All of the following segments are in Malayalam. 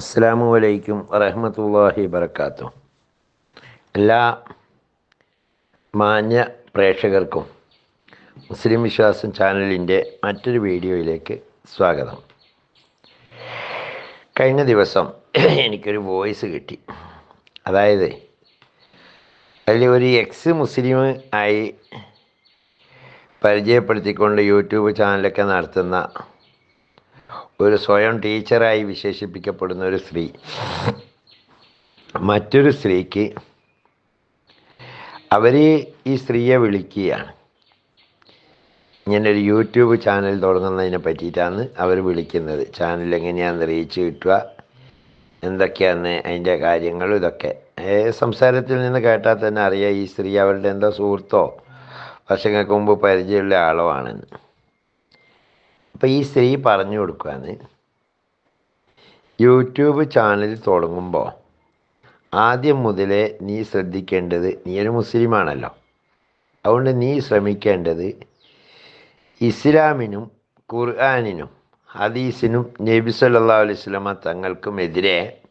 അസ്സാം വലൈക്കും വറഹമത്തല്ലാഹി വബർക്കാത്തു എല്ലാ മാന്യ പ്രേക്ഷകർക്കും മുസ്ലിം വിശ്വാസം ചാനലിന്റെ മറ്റൊരു വീഡിയോയിലേക്ക് സ്വാഗതം. കഴിഞ്ഞ ദിവസം എനിക്കൊരു വോയിസ് കിട്ടി. അതായത് അതിൽ ഒരു എക്സ് മുസ്ലിം ആയി പരിചയപ്പെടുത്തിക്കൊണ്ട് യൂട്യൂബ് ചാനലൊക്കെ നടത്തുന്ന ഒരു സ്വയം ടീച്ചറായി വിശേഷിപ്പിക്കപ്പെടുന്ന ഒരു സ്ത്രീ. മറ്റൊരു സ്ത്രീക്ക് അവർ ഈ സ്ത്രീയെ വിളിക്കുകയാണ്. ഇങ്ങനെ ഒരു യൂട്യൂബ് ചാനൽ തുടങ്ങുന്നതിനെ പറ്റിയിട്ടാണ് അവർ വിളിക്കുന്നത്. ചാനൽ എങ്ങനെയാണെന്ന് റീച്ച് കിട്ടുക. എന്തൊക്കെയാണ് അതിന്റെ കാര്യങ്ങളും ഇതൊക്കെ. സംസാരത്തിൽ നിന്ന് കേട്ടാൽ തന്നെ അറിയാം ഈ സ്ത്രീ അവരുടെ എന്തോ സുഹൃത്തോ വർഷങ്ങൾക്ക് മുമ്പ് പരിചയമുള്ള ആളോ ആണെന്ന്. അപ്പം ഈ സ്ത്രീ പറഞ്ഞു കൊടുക്കുകയാണ് യൂട്യൂബ് ചാനൽ തുടങ്ങുമ്പോൾ ആദ്യം മുതലേ നീ ശ്രദ്ധിക്കേണ്ടത് നീ ഒരു മുസ്ലിമാണല്ലോ. അതുകൊണ്ട് നീ ശ്രമിക്കേണ്ടത് ഇസ്ലാമിനും ഖുർആാനിനും ഹദീസിനും നബി സല്ലാ അലൈവലമ തങ്ങൾക്കും തങ്ങൾക്കുമെതിരെ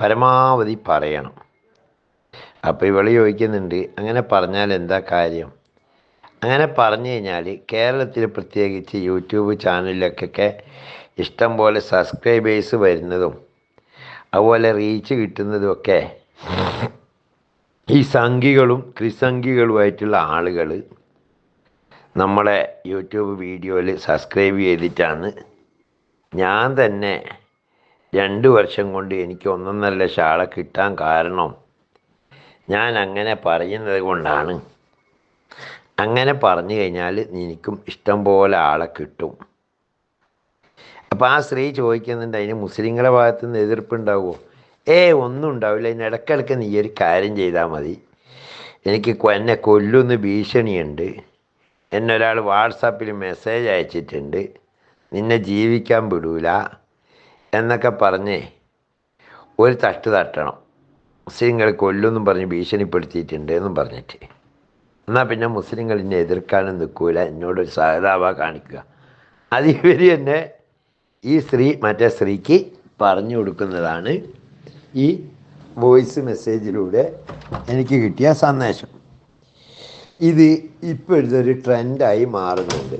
പരമാവധി പറയണം. അപ്പോൾ ഇവൾ ചോദിക്കുന്നുണ്ട് അങ്ങനെ പറഞ്ഞാൽ എന്താ കാര്യം? അങ്ങനെ പറഞ്ഞു കഴിഞ്ഞാൽ കേരളത്തിൽ പ്രത്യേകിച്ച് യൂട്യൂബ് ചാനലിലൊക്കെ ഇഷ്ടം പോലെ സബ്സ്ക്രൈബേഴ്സ് വരുന്നതും അതുപോലെ റീച്ച് കിട്ടുന്നതുമൊക്കെ ഈ സംഘികളും ക്രിസംഘികളുമായിട്ടുള്ള ആളുകൾ നമ്മളെ യൂട്യൂബ് വീഡിയോയിൽ സബ്സ്ക്രൈബ് ചെയ്തിട്ടാണ്. ഞാൻ തന്നെ രണ്ട് വർഷം കൊണ്ട് എനിക്ക് ഒന്നൊന്നല്ല ശാള കിട്ടാൻ കാരണം ഞാൻ അങ്ങനെ പറയുന്നത് കൊണ്ടാണ്. അങ്ങനെ പറഞ്ഞു കഴിഞ്ഞാൽ നിനക്കും ഇഷ്ടം പോലെ ആളെ കിട്ടും. അപ്പം ആ സ്ത്രീ ചോദിക്കുന്നുണ്ട് അതിന് മുസ്ലിങ്ങളുടെ ഭാഗത്തു നിന്ന് എതിർപ്പുണ്ടാവുമോ ഏ ഒന്നും ഉണ്ടാവില്ല. അതിന് ഇടയ്ക്കിടയ്ക്ക് നീ ഒരു കാര്യം ചെയ്താൽ മതി. എനിക്ക് എന്നെ കൊല്ലുന്ന ഭീഷണിയുണ്ട്. എന്നെ ഒരാൾ വാട്സാപ്പിൽ മെസ്സേജ് അയച്ചിട്ടുണ്ട്. നിന്നെ ജീവിക്കാൻ വിടൂല. എന്നൊക്കെ പറഞ്ഞ് ഒരു തട്ട് തട്ടണം. മുസ്ലിങ്ങൾ കൊല്ലുമെന്നും പറഞ്ഞ് ഭീഷണിപ്പെടുത്തിയിട്ടുണ്ട് എന്നും പറഞ്ഞിട്ട്. എന്നാൽ പിന്നെ മുസ്ലിങ്ങൾ എന്നെ എതിർക്കാനും നിൽക്കൂല. എന്നോടൊരു സഹതാവ കാണിക്കുക. അത് തന്നെ ഈ സ്ത്രീ മറ്റേ സ്ത്രീക്ക് പറഞ്ഞു കൊടുക്കുന്നതാണ്. ഈ വോയിസ് മെസ്സേജിലൂടെ എനിക്ക് കിട്ടിയ സന്ദേശം. ഇത് ഇപ്പോഴത്തെ ഒരു ട്രെൻഡായി മാറുന്നുണ്ട്.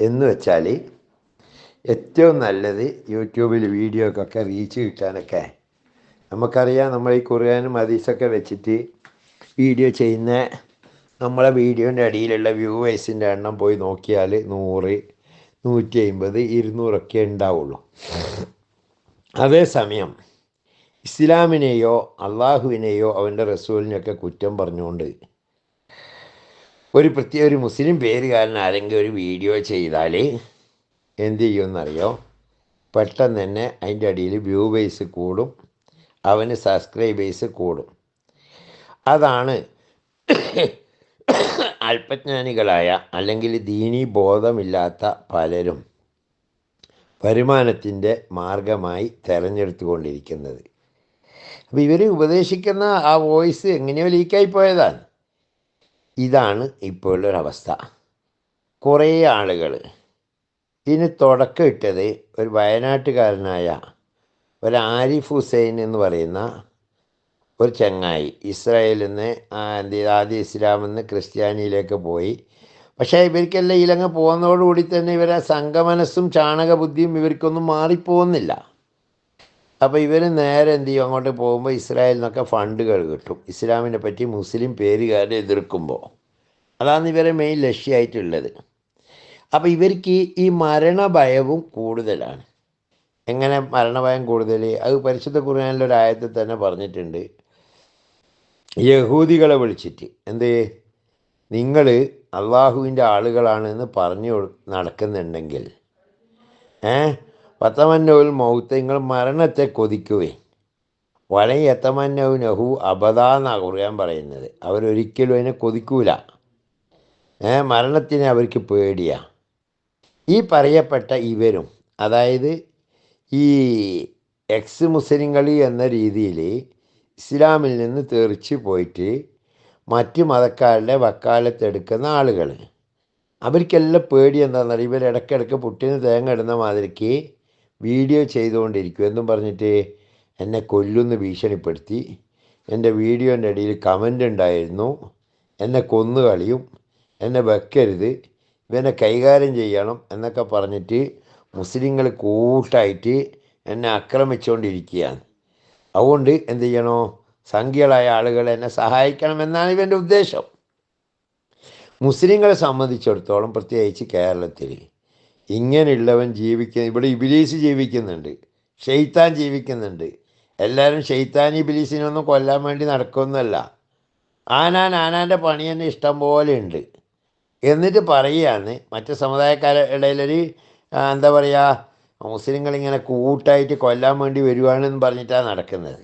എന്ന് വെച്ചാൽ ഏറ്റവും നല്ലത് യൂട്യൂബിൽ വീഡിയോക്കൊക്കെ റീച്ച് കിട്ടാനൊക്കെ. നമുക്കറിയാം നമ്മൾ ഈ ഖുർആാനും ഹദീസൊക്കെ വെച്ചിട്ട് വീഡിയോ ചെയ്യുന്ന നമ്മളെ വീഡിയോന്റെ അടിയിലുള്ള വ്യൂവേഴ്സിന്റെ എണ്ണം പോയി നോക്കിയാൽ നൂറ് നൂറ്റി അമ്പത് ഇരുന്നൂറൊക്കെ ഉണ്ടാവുള്ളൂ. അതേസമയം ഇസ്ലാമിനെയോ അള്ളാഹുവിനെയോ അവന്റെ റസൂലിനെയൊക്കെ കുറ്റം പറഞ്ഞുകൊണ്ട് ഒരു പ്രത്യേക ഒരു മുസ്ലിം പേരുകാരൻ ആരെങ്കിലും ഒരു വീഡിയോ ചെയ്താൽ എന്ത് ചെയ്യുമെന്നറിയോ? പെട്ടെന്ന് തന്നെ അതിന്റെ അടിയിൽ വ്യൂ ബേസ് കൂടും അവന് സബ്സ്ക്രൈബേഴ്സ് കൂടും. അതാണ് അല്പജ്ഞാനികളായ അല്ലെങ്കിൽ ദീനി ബോധമില്ലാത്ത പലരും വരുമാനത്തിന്റെ മാർഗമായി തിരഞ്ഞെടുത്തുകൊണ്ടിരിക്കുന്നത്. അപ്പോൾ ഇവർ ഉപദേശിക്കുന്ന ആ വോയിസ് എങ്ങനെയോ ലീക്കായി പോയതാണ്. ഇതാണ് ഇപ്പോഴുള്ളൊരവസ്ഥ കുറേ ആളുകൾ ഇതിന് തുടക്കം ഇട്ടത് ഒരു വയനാട്ടുകാരനായ ഒരു ആരിഫ് ഹുസൈൻ എന്ന് പറയുന്ന ഒരു ചങ്ങായി. ഇസ്രായേലിൽ നിന്ന് എന്ത് ആദ്യ ഇസ്ലാമിൽ നിന്ന് ക്രിസ്ത്യാനിയിലേക്ക് പോയി. പക്ഷേ ഇവർക്കെല്ലാം ഇലങ്ങ് പോകുന്നതോടുകൂടി തന്നെ ഇവരെ സംഘമനസ്സും ചാണകബുദ്ധിയും ഇവർക്കൊന്നും മാറിപ്പോകുന്നില്ല. അപ്പോൾ ഇവർ നേരെ എന്ത് ചെയ്യും? അങ്ങോട്ട് പോകുമ്പോൾ ഇസ്രായേലിൽ നിന്നൊക്കെ ഫണ്ടുകൾ കിട്ടും. ഇസ്ലാമിനെ പറ്റി മുസ്ലിം പേരുകാരെ എതിർക്കുമ്പോൾ അതാണ് ഇവരെ മെയിൻ ലക്ഷ്യമായിട്ടുള്ളത്. അപ്പോൾ ഇവർക്ക് ഈ മരണഭയവും കൂടുതലാണ്. എങ്ങനെ മരണഭയം കൂടുതൽ അത് പരിശുദ്ധ ആയത്തിൽ തന്നെ പറഞ്ഞിട്ടുണ്ട്. യഹൂദികളെ വിളിച്ചിട്ട് എന്തേ? നിങ്ങൾ അള്ളാഹുവിന്റെ ആളുകളാണെന്ന് പറഞ്ഞു നടക്കുന്നുണ്ടെങ്കിൽ ഏ? പത്തമന്നോൽ മൗത്ത് നിങ്ങൾ മരണത്തെ കൊതിക്കുവേ. വളരെ എത്തമന്നവും നഹു അബദാന്നാണ് കുറയാൻ പറയുന്നത്. അവരൊരിക്കലും അതിനെ കൊതിക്കൂല. ഏ? മരണത്തിനെ അവർക്ക് പേടിയാ. ഈ പറയപ്പെട്ട ഇവരും അതായത് ഈ എക്സ് മുസ്ലിങ്ങൾ എന്ന രീതിയിൽ ഇസ്ലാമിൽ നിന്ന് തെറിച്ച് പോയിട്ട് മറ്റ് മതക്കാരുടെ വക്കാലത്തെടുക്കുന്ന ആളുകൾ. അവർക്കെല്ലാം പേടി എന്താണെന്ന് അറിയാം ഇവർ ഇടയ്ക്കിടയ്ക്ക് പുട്ടിന് തേങ്ങ ഇടുന്ന മാതിരിക്ക് വീഡിയോ ചെയ്തുകൊണ്ടിരിക്കും. എന്നും പറഞ്ഞിട്ട് എന്നെ കൊല്ലുന്ന് ഭീഷണിപ്പെടുത്തി. എന്റെ വീഡിയോന്റെ ഇടയിൽ കമന്റ് ഉണ്ടായിരുന്നു. എന്നെ കൊന്നു കളിയും. എന്നെ വെക്കരുത്. ഇവനെ കൈകാര്യം ചെയ്യണം എന്നൊക്കെ പറഞ്ഞിട്ട് മുസ്ലിങ്ങൾ കൂട്ടായിട്ട് എന്നെ ആക്രമിച്ചുകൊണ്ടിരിക്കുകയാണ്. അതുകൊണ്ട് എന്ത് ചെയ്യണോ? സംഖ്യകളായ ആളുകൾ എന്നെ സഹായിക്കണമെന്നാണ് ഇവന്റെ ഉദ്ദേശം. മുസ്ലിങ്ങളെ സംബന്ധിച്ചിടത്തോളം പ്രത്യേകിച്ച് കേരളത്തിൽ ഇങ്ങനെയുള്ളവൻ ജീവിക്കുന്ന ഇവിടെ ഇബിലീസ് ജീവിക്കുന്നുണ്ട് ഷെയ്ത്താൻ ജീവിക്കുന്നുണ്ട്. എല്ലാവരും ഷെയ്ത്താൻ ഇബിലീസിനൊന്നും കൊല്ലാൻ വേണ്ടി നടക്കുന്നല്ല ആനാൻ ആനാന്റെ പണി തന്നെ ഇഷ്ടം പോലെ ഉണ്ട്. എന്നിട്ട് പറയുകയാണ് മറ്റ് സമുദായക്കാരുടെ ഇടയിലൊരു എന്താ പറയുക മുസ്ലിങ്ങൾ ഇങ്ങനെ കൂട്ടായിട്ട് കൊല്ലാൻ വേണ്ടി വരുവാണെന്ന് പറഞ്ഞിട്ടാണ് നടക്കുന്നത്.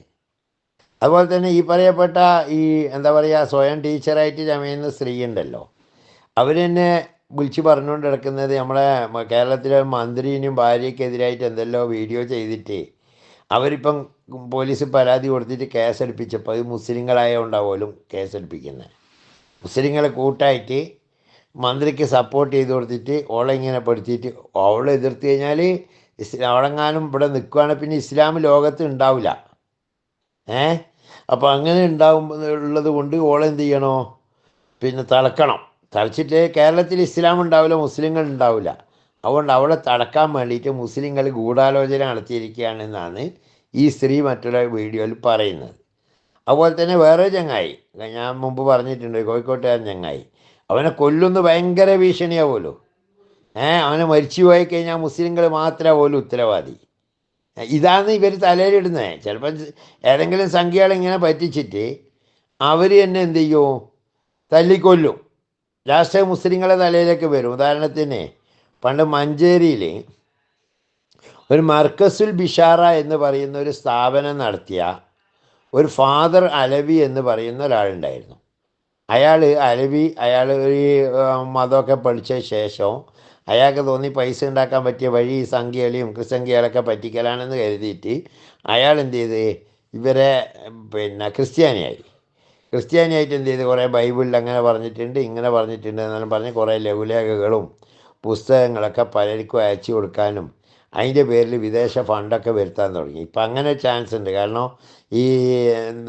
അതുപോലെ തന്നെ ഈ പറയപ്പെട്ട ഈ എന്താ പറയുക സ്വയം ടീച്ചറായിട്ട് ചമയുന്ന സ്ത്രീ ഉണ്ടല്ലോ അവർ തന്നെ വിളിച്ച് പറഞ്ഞുകൊണ്ട് കിടക്കുന്നത് നമ്മളെ കേരളത്തിലെ മന്ത്രിനും ഭാര്യയ്ക്കെതിരായിട്ട് എന്തെല്ലോ വീഡിയോ ചെയ്തിട്ട് അവരിപ്പം പോലീസ് പരാതി കൊടുത്തിട്ട് കേസെടുപ്പിച്ചപ്പോൾ അത് മുസ്ലിങ്ങളായതുകൊണ്ടാവും കേസെടുപ്പിക്കുന്നത് മുസ്ലിങ്ങളെ കൂട്ടായിട്ട് മന്ത്രിക്ക് സപ്പോർട്ട് ചെയ്ത് കൊടുത്തിട്ട് ഓളെ ഇങ്ങനെ പഠിച്ചിട്ട് അവളെ എതിർത്ത് കഴിഞ്ഞാൽ ഇസ്ലാം അവിടെങ്ങാനും ഇവിടെ നിൽക്കുകയാണെങ്കിൽ പിന്നെ ഇസ്ലാം ലോകത്ത് ഉണ്ടാവില്ല. ഏ? അപ്പോൾ അങ്ങനെ ഉണ്ടാവും ഉള്ളത് കൊണ്ട് ഓളെന്ത് ചെയ്യണോ? പിന്നെ തളക്കണം. തളച്ചിട്ട് കേരളത്തിൽ ഇസ്ലാം ഉണ്ടാവില്ല മുസ്ലിങ്ങൾ ഉണ്ടാവില്ല. അതുകൊണ്ട് അവളെ തടക്കാൻ വേണ്ടിയിട്ട് മുസ്ലിങ്ങൾ ഗൂഢാലോചന നടത്തിയിരിക്കുകയാണെന്നാണ് ഈ സ്ത്രീ മറ്റുള്ള വീഡിയോയിൽ പറയുന്നത്. അതുപോലെ തന്നെ വേറെ ചങ്ങായി ഞാൻ മുമ്പ് പറഞ്ഞിട്ടുണ്ട് കോഴിക്കോട്ടുകാരൻ ചങ്ങായി. അവനെ കൊല്ലുന്ന ഭയങ്കര ഭീഷണിയാവുമല്ലോ ഏ അവനെ മരിച്ചു പോയി കഴിഞ്ഞാൽ മുസ്ലിങ്ങൾ മാത്രമേ പോലും ഉത്തരവാദി. ഇതാണ് ഇവർ തലയിലിടുന്നത് ചിലപ്പോൾ ഏതെങ്കിലും സംഖ്യകൾ ഇങ്ങനെ പറ്റിച്ചിട്ട് അവർ തന്നെ എന്ത് ചെയ്യും? തല്ലിക്കൊല്ലും. ലാസ്റ്റ് മുസ്ലിങ്ങളെ തലയിലേക്ക് വരും. ഉദാഹരണത്തിന് പണ്ട് മഞ്ചേരിയിൽ ഒരു മർക്കസുൽ ബിഷാറ എന്ന് പറയുന്ന ഒരു സ്ഥാപനം നടത്തിയ ഒരു ഫാദർ അലവി എന്ന് പറയുന്ന ഒരാളുണ്ടായിരുന്നു. അയാൾ അലവി അയാൾ ഒരു മതമൊക്കെ പഠിച്ച ശേഷം അയാൾക്ക് തോന്നി പൈസ ഉണ്ടാക്കാൻ പറ്റിയ വഴി സംഖ്യകളെയും ക്രിസ്സംഖ്യകളൊക്കെ പറ്റിക്കലാണെന്ന് കരുതിയിട്ട് അയാൾ എന്ത് ചെയ്ത്? ഇവരെ പിന്നെ ക്രിസ്ത്യാനിയായി. ക്രിസ്ത്യാനിയായിട്ട് എന്ത് ചെയ്ത്? കുറേ ബൈബിളിൽ അങ്ങനെ പറഞ്ഞിട്ടുണ്ട് ഇങ്ങനെ പറഞ്ഞിട്ടുണ്ട് എന്നെല്ലാം പറഞ്ഞ് കുറേ ലഘുലേഖകളും പുസ്തകങ്ങളൊക്കെ പലർക്കും അയച്ചു കൊടുക്കാനും അതിന്റെ പേരിൽ വിദേശ ഫണ്ടൊക്കെ വരുത്താൻ തുടങ്ങി. ഇപ്പം അങ്ങനെ ചാൻസ് ഉണ്ട്. കാരണം ഈ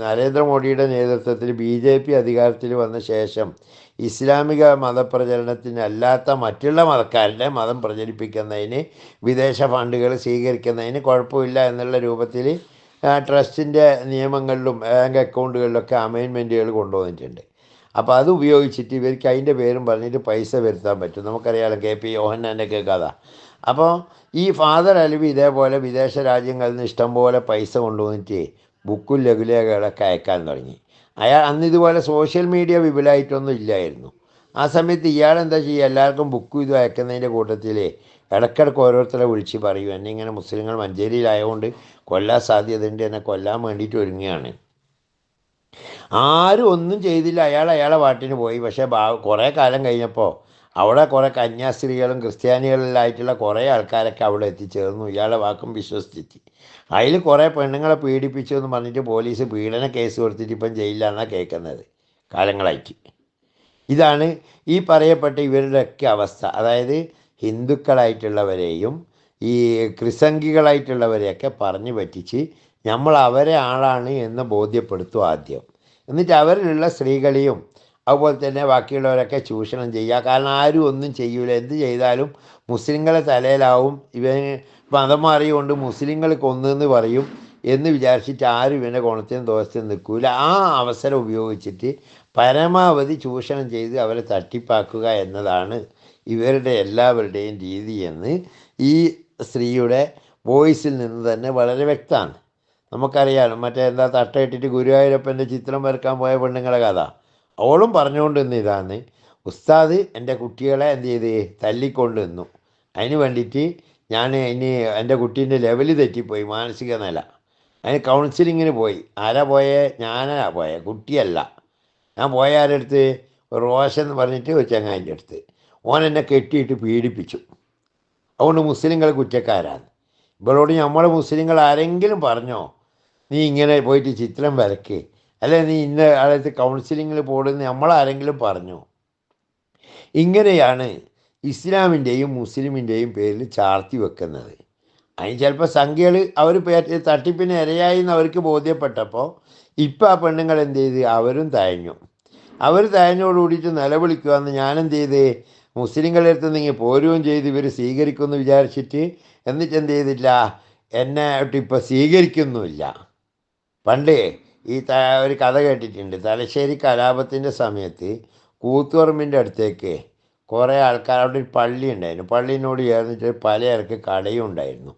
നരേന്ദ്രമോദിയുടെ നേതൃത്വത്തിൽ ബി ജെ പി അധികാരത്തിൽ വന്ന ശേഷം ഇസ്ലാമിക മതപ്രചരണത്തിന് അല്ലാത്ത മറ്റുള്ള മതക്കാരുടെ മതം പ്രചരിപ്പിക്കുന്നതിന് വിദേശ ഫണ്ടുകൾ സ്വീകരിക്കുന്നതിന് കുഴപ്പമില്ല എന്നുള്ള രൂപത്തിൽ ട്രസ്റ്റിന്റെ നിയമങ്ങളിലും ബാങ്ക് അക്കൗണ്ടുകളിലൊക്കെ അമൈൻമെന്റുകൾ കൊണ്ടുവന്നിട്ടുണ്ട്. അപ്പോൾ അത് ഉപയോഗിച്ചിട്ട് ഇവർക്ക് അതിന്റെ പേരും പറഞ്ഞിട്ട് പൈസ വരുത്താൻ പറ്റും. നമുക്കറിയാലോ കെ പി യോഹന്നാന്റെ ഒക്കെ കഥ. അപ്പോൾ ഈ ഫാദർ അലവി ഇതേപോലെ വിദേശ രാജ്യങ്ങളിൽ നിന്ന് ഇഷ്ടംപോലെ പൈസ കൊണ്ടുവന്നിട്ട് ബുക്കും ലഘുലേഖകളൊക്കെ അയക്കാൻ തുടങ്ങി. അയാൾ അന്ന് ഇതുപോലെ സോഷ്യൽ മീഡിയ വിപുലമായിട്ടൊന്നും ഇല്ലായിരുന്നു. ആ സമയത്ത് ഇയാൾ എന്താ ചെയ്യുക? എല്ലാവർക്കും ബുക്കും ഇതും അയക്കുന്നതിന്റെ കൂട്ടത്തിൽ ഇടയ്ക്കിടയ്ക്ക് ഓരോരുത്തരെ വിളിച്ച് പറയും എന്നെ ഇങ്ങനെ മുസ്ലിങ്ങൾ മഞ്ചേരിയിലായതുകൊണ്ട് കൊല്ലാൻ സാധ്യതയുണ്ട് എന്നെ കൊല്ലാൻ വേണ്ടിയിട്ട് ഒരുങ്ങുകയാണ്. ആരും ഒന്നും ചെയ്തില്ല. അയാൾ അയാളെ പാട്ടിന് പോയി. പക്ഷേ കുറേ കാലം കഴിഞ്ഞപ്പോൾ അവിടെ കുറേ കന്യാസ്ത്രീകളും ക്രിസ്ത്യാനികളിലായിട്ടുള്ള കുറേ ആൾക്കാരൊക്കെ അവിടെ എത്തിച്ചേർന്നു. ഇയാളെ വാക്കും വിശ്വസിച്ചിട്ട് അതിൽ കുറേ പെണ്ണുങ്ങളെ പീഡിപ്പിച്ചു എന്ന് പറഞ്ഞിട്ട് പോലീസ് പീഡന കേസ് കൊടുത്തിട്ട് ഇപ്പം ജയിലിലാണ് കേൾക്കുന്നത് കാലങ്ങളായിട്ട്. ഇതാണ് ഈ പറയപ്പെട്ട ഇവരുടെയൊക്കെ അവസ്ഥ. അതായത് ഹിന്ദുക്കളായിട്ടുള്ളവരെയും ഈ ക്രിസംഗികളായിട്ടുള്ളവരെയൊക്കെ പറഞ്ഞു പറ്റിച്ച് നമ്മൾ അവരെ ആളാണ് എന്ന് ബോധ്യപ്പെടുത്തും ആദ്യം. എന്നിട്ട് അവരിലുള്ള സ്ത്രീകളെയും അതുപോലെ തന്നെ ബാക്കിയുള്ളവരൊക്കെ ചൂഷണം ചെയ്യുക. കാരണം ആരും ഒന്നും ചെയ്യൂല. എന്ത് ചെയ്താലും മുസ്ലിങ്ങളെ തലയിലാവും. ഇവ മതം മാറിയുകൊണ്ട് മുസ്ലിങ്ങൾ കൊന്നെന്ന് പറയും എന്ന് വിചാരിച്ചിട്ട് ആരും ഇവന്റെ ഗുണത്തിനും ദോഷത്തിനും നിൽക്കൂല. ആ അവസരം ഉപയോഗിച്ചിട്ട് പരമാവധി ചൂഷണം ചെയ്ത് അവരെ തട്ടിപ്പാക്കുക എന്നതാണ് ഇവരുടെ എല്ലാവരുടെയും രീതി എന്ന് ഈ സ്ത്രീയുടെ വോയിസിൽ നിന്ന് തന്നെ വളരെ വ്യക്തമാണ്. നമുക്കറിയാലോ മറ്റേ എന്താ തട്ടയിട്ടിട്ട് ഗുരുവായൂരപ്പന്റെ ചിത്രം വരക്കാൻ പോയ പെണ്ണുങ്ങളുടെ കഥ. അവളും പറഞ്ഞുകൊണ്ടിരുന്ന ഇതാണ് ഉസ്താദ് എന്റെ കുട്ടികളെ എന്ത് ചെയ്ത്? തല്ലിക്കൊണ്ട് നിന്നു. അതിന് വേണ്ടിയിട്ട് ഞാൻ ഇനി എന്റെ കുട്ടീന്റെ ലെവൽ തെറ്റിപ്പോയി മാനസിക നില. അതിന് കൗൺസിലിങ്ങിന് പോയി. ആരാ പോയേ? ഞാനാ പോയേ. കുട്ടിയല്ല. ഞാൻ പോയ ആരെടുത്ത് റോഷൻ എന്ന് പറഞ്ഞിട്ട് ഒരു ചങ്ങാന്റെ അടുത്ത്. ഓൻ എന്നെ കെട്ടിയിട്ട് പീഡിപ്പിച്ചു. അതുകൊണ്ട് മുസ്ലിങ്ങൾ കുറ്റക്കാരാണ്. ഇവളോട് നമ്മൾ മുസ്ലിങ്ങൾ ആരെങ്കിലും പറഞ്ഞോ നീ ഇങ്ങനെ പോയിട്ട് ചിത്രം വരക്ക് അല്ലെ നീ ഇന്ന കാലത്ത് കൗൺസിലിങ്ങിൽ പോടുന്ന നമ്മളാരെങ്കിലും പറഞ്ഞു. ഇങ്ങനെയാണ് ഇസ്ലാമിന്റെയും മുസ്ലിമിന്റെയും പേരിൽ ചാർത്തി വെക്കുന്നത്. അതിന് ചിലപ്പോൾ സംഖ്യകൾ അവർ തട്ടിപ്പിന് ഇരയായി എന്ന് അവർക്ക് ബോധ്യപ്പെട്ടപ്പോൾ ഇപ്പം ആ പെണ്ണുങ്ങൾ എന്ത് ചെയ്ത്? അവരും തയഞ്ഞു അവർ തയഞ്ഞോട് കൂടിയിട്ട് നിലവിളിക്കുമെന്ന് ഞാൻ എന്ത് ചെയ്ത്? മുസ്ലിങ്ങളുടെ അടുത്ത് നിങ്ങൾ പോരുകയും ചെയ്ത് ഇവർ സ്വീകരിക്കുമെന്ന് വിചാരിച്ചിട്ട് എന്നിട്ട് എന്ത് ചെയ്തില്ല എന്നെ ഇപ്പം സ്വീകരിക്കുന്നുമില്ല. പണ്ട് ഈ ഒരു കഥ കേട്ടിട്ടുണ്ട്. തലശ്ശേരി കലാപത്തിന്റെ സമയത്ത് കൂത്തുപറമ്പിന്റെ അടുത്തേക്ക് കുറേ ആൾക്കാർ അവിടെ ഒരു പള്ളി ഉണ്ടായിരുന്നു. പള്ളിനോട് ചേർന്നിട്ട് പലചരക്ക് കടയും ഉണ്ടായിരുന്നു.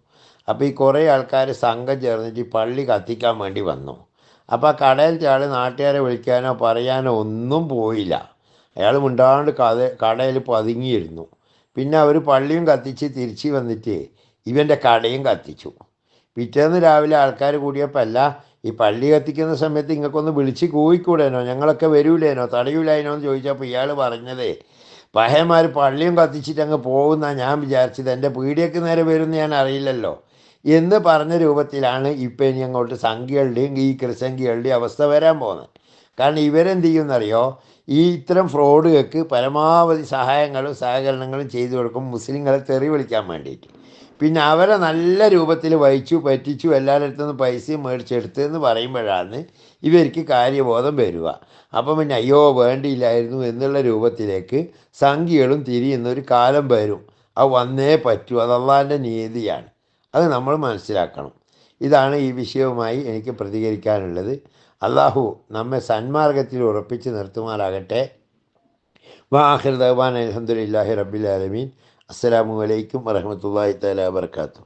അപ്പോൾ ഈ കുറേ ആൾക്കാർ സംഘം ചേർന്നിട്ട് ഈ പള്ളി കത്തിക്കാൻ വേണ്ടി വന്നു. അപ്പോൾ ആ കടയിൽ ആൾ നാട്ടുകാരെ വിളിക്കാനോ പറയാനോ ഒന്നും പോയില്ല. അയാൾ മിണ്ടാണ്ട് കഥ കടയിൽ പതുങ്ങിയിരുന്നു. പിന്നെ അവർ പള്ളിയും കത്തിച്ച് തിരിച്ച് വന്നിട്ട് ഇവന്റെ കടയും കത്തിച്ചു. പിറ്റേന്ന് രാവിലെ ആൾക്കാർ കൂടിയപ്പോൾ അല്ല ഈ പള്ളി കത്തിക്കുന്ന സമയത്ത് ഇങ്ങൾക്കൊന്ന് വിളിച്ച് കൂവിക്കൂടേനോ? ഞങ്ങളൊക്കെ വരൂലേനോ? തടയൂലേനോ എന്ന് ചോദിച്ചപ്പോൾ ഇയാൾ പറഞ്ഞതേ. പഹയന്മാർ പള്ളിയും കത്തിച്ചിട്ട് അങ്ങ് പോകുന്ന ഞാൻ വിചാരിച്ചത്. എന്റെ പീടിയൊക്കെ നേരെ വരുമെന്ന് ഞാൻ അറിയില്ലല്ലോ. എന്ന് പറഞ്ഞ രൂപത്തിലാണ് ഇപ്പം ഇനി അങ്ങോട്ട് സംഖ്യകളുടെയും ഈ ക്രിസംഖ്യകളുടെയും അവസ്ഥ വരാൻ പോകുന്നത്. കാരണം ഇവരെന്ത് ചെയ്യുമെന്നറിയോ? ഈ ഇത്തരം ഫ്രോഡുകൾക്ക് പരമാവധി സഹായങ്ങളും സഹകരണങ്ങളും ചെയ്തു കൊടുക്കും മുസ്ലിങ്ങളെ തെറി വിളിക്കാൻ വേണ്ടിയിട്ട്. പിന്നെ അവരെ നല്ല രൂപത്തിൽ വഹിച്ചു പറ്റിച്ചു എല്ലാവരുടെ അടുത്തുനിന്ന് പൈസയും മേടിച്ചെടുത്ത് എന്ന് പറയുമ്പോഴാണ് ഇവർക്ക് കാര്യബോധം വരിക. അപ്പം പിന്നെ അയ്യോ വേണ്ടിയില്ലായിരുന്നു എന്നുള്ള രൂപത്തിലേക്ക് സംഖ്യകളും തിരിയുന്നൊരു കാലം വരും. അത് വന്നേ പറ്റൂ. അത് നീതിയാണ്. അത് നമ്മൾ മനസ്സിലാക്കണം. ഇതാണ് ഈ വിഷയവുമായി എനിക്ക് പ്രതികരിക്കാനുള്ളത്. അള്ളാഹു നമ്മെ സന്മാർഗത്തിൽ ഉറപ്പിച്ച് നിർത്തുമാറാകട്ടെ. വാഹിർ ദഹ്ബാൻ അലഹമുല്ലാഹി റബ്ബിൽ ആലമീൻ. അസ്സലാമു അലൈക്കും വറഹമത്തല്ലാഹി തആല വബർക്കാത്തു